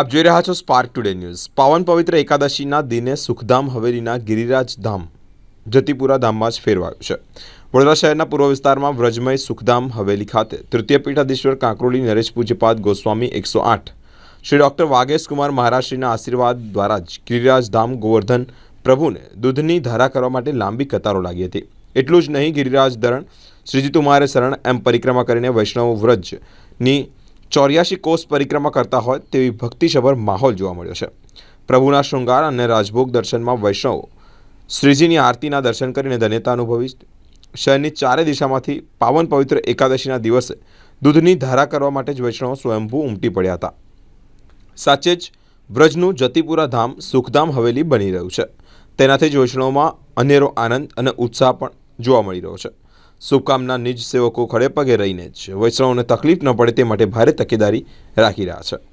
આપ જોઈ રહ્યા છો સ્પાર્ક ટુડે ન્યૂઝ પાવન પવિત્ર એકાદશીના દિને સુખધામ હવેલીના ગિરિરાજ ધામ, જતીપુરા ધામમાં જ ફેરવાયું છે. વડોદરા શહેરના પૂર્વ વિસ્તારમાં વ્રજમય સુખધામ હવેલી ખાતે તૃતીય પીઠાધીશ્વર કાંકરોલી, નરેશ પૂજ્યપાદ ગોસ્વામી એકસો આઠ, શ્રી ડૉક્ટર વાગેશ કુમાર મહારાજશ્રીના આશીર્વાદ દ્વારા જ ગિરિરાજ ધામ, ગોવર્ધન પ્રભુને દૂધની ધારા કરવા માટે લાંબી કતારો લાગી હતી. એટલું જ નહીં, ગિરિરાજ ધરણ શ્રીજી તુમારે શરણ એમ પરિક્રમા કરીને વૈષ્ણવ વ્રજની ચોર્યાસી કોષ પરિક્રમા કરતા હોય તેવી ભક્તિસભર માહોલ જોવા મળ્યો છે. પ્રભુના શૃંગાર અને રાજભોગ દર્શનમાં વૈષ્ણવો શ્રીજીની આરતીના દર્શન કરીને ધન્યતા અનુભવી શહેરની ચારે દિશામાંથી પાવન પવિત્ર એકાદશીના દિવસે દૂધની ધારા કરવા માટે જ વૈષ્ણવો સ્વયંભૂ ઉમટી પડ્યા હતા. સાચે જ વ્રજનું જતીપુરા ધામ સુખધામ હવેલી બની રહ્યું છે. તેનાથી જ વૈષ્ણવમાં અનેરો આનંદ અને ઉત્સાહ પણ જોવા મળી રહ્યો છે. શુભકામના નિજ સેવકો ખડેપગે રહીને જ વૈષ્ણવને તકલીફ ન પડે તે માટે ભારે તકેદારી રાખી રહ્યા છે.